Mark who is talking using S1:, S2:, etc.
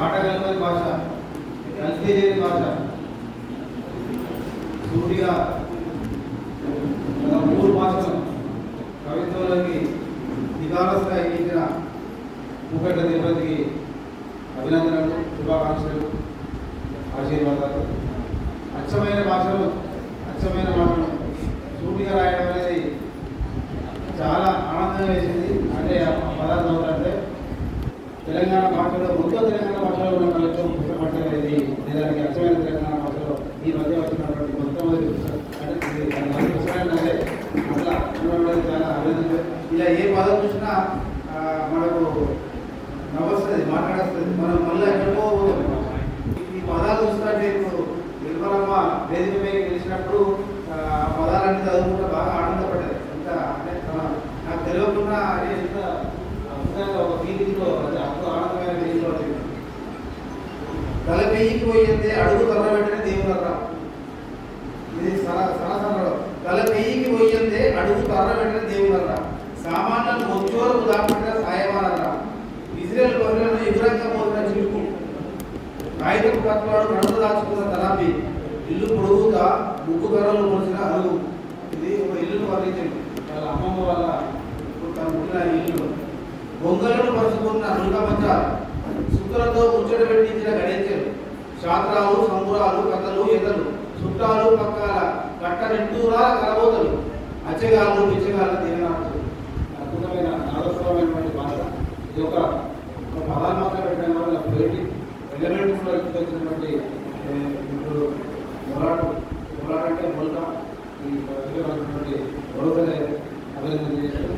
S1: నాటకల్పని భాష కల్తీజేరి భాష. సూటిగా మూడు భాషలు కవిత్వంలోకి దిగాల స్థాయి ఎక్కించిన ముఖ్య తిరుపతికి అభినందనలు శుభాకాంక్షలు ఆశీర్వాదాలు. అచ్చమైన భాషలు అచ్చమైన మాటలు సూటిగా రాయడం అనేది చాలా ఆనందంగా వేసింది. అంటే పదార్థం అంటే తెలంగాణ భాషలో మొత్తం తెలంగాణ భాషలో ఉన్న కలెక్షన్ పుస్తకపట్టలేదు దానికి అచ్చమైన తెలంగాణ భాషలో ఈ మధ్య వచ్చినటువంటి మొట్టమొదటి పుస్తకం అంటే ఇది దాని మొదటి పుస్తకాన్ని అంటే అట్లా ఉండడం చాలా అభినందన ఇలా ఏ పదం చూసినా మనకు నవ్వొస్తుంది మాట్లాడొస్తుంది మనం మళ్ళీ ఎక్కడికో పోతాం. ఈ పదాలు చూస్తుంటే ఇప్పుడు నిర్మలమ్మ వేదిక మీద గెలిచినప్పుడు ఆ పదాలన్నీ చదువుకుంటే బాగా ఆనందపడ్డది ఎంత అంటే నాకు తెలియకుండా అదే ఎంత అద్భుతంగా ఒక ఫీలింగ్లో అప్పుడు ఆనందమైన ఫీలింగ్లో తల పెయ్యికి పోయిందే అడుగు తల వెంటనే దేవులరా ఇది సరా సరసరలో తల పెయ్యికి పోయిందే అడుగు తల వెంటనే దేవులరా సామాన్యులు వచ్చోరకు దాపడిన సాయమానరా ఇజ్రాయెల్ బహులను ఎదురంగా పోతున్న చిరుకు కాగితపు కత్వాడు నడుము దాచుకున్న తలాపి. ఇల్లు పొడుగుగా ముగ్గు కర్రలు మొలిసిన అరుగు. ఇది ఒక ఇల్లును వర్ణించండి వాళ్ళ అమ్మమ్మ వాళ్ళ తన పుట్టిన ఇల్లు. బొంగలను పరుచుకున్న నులకమచ్చ సుక్కలతో ముచ్చట పెట్టించిన గణేశలు. శాస్త్రాలు సంబురాలు కథలు ఎదలు చుట్టాలు పక్కాల కట్ట నిట్టూరా కలబోతలు అచ్చగాళ్ళు పిచ్చగాళ్ళ ఒక యొక్క పదాలు పెట్టడం వల్ల పోయిటి ఎలిమెంట్స్లో వచ్చినటువంటి ఇప్పుడు మొలాడు మొలాడంటే మొలక ఈ వచ్చినటువంటి రోజులే అభివృద్ధి చేశారు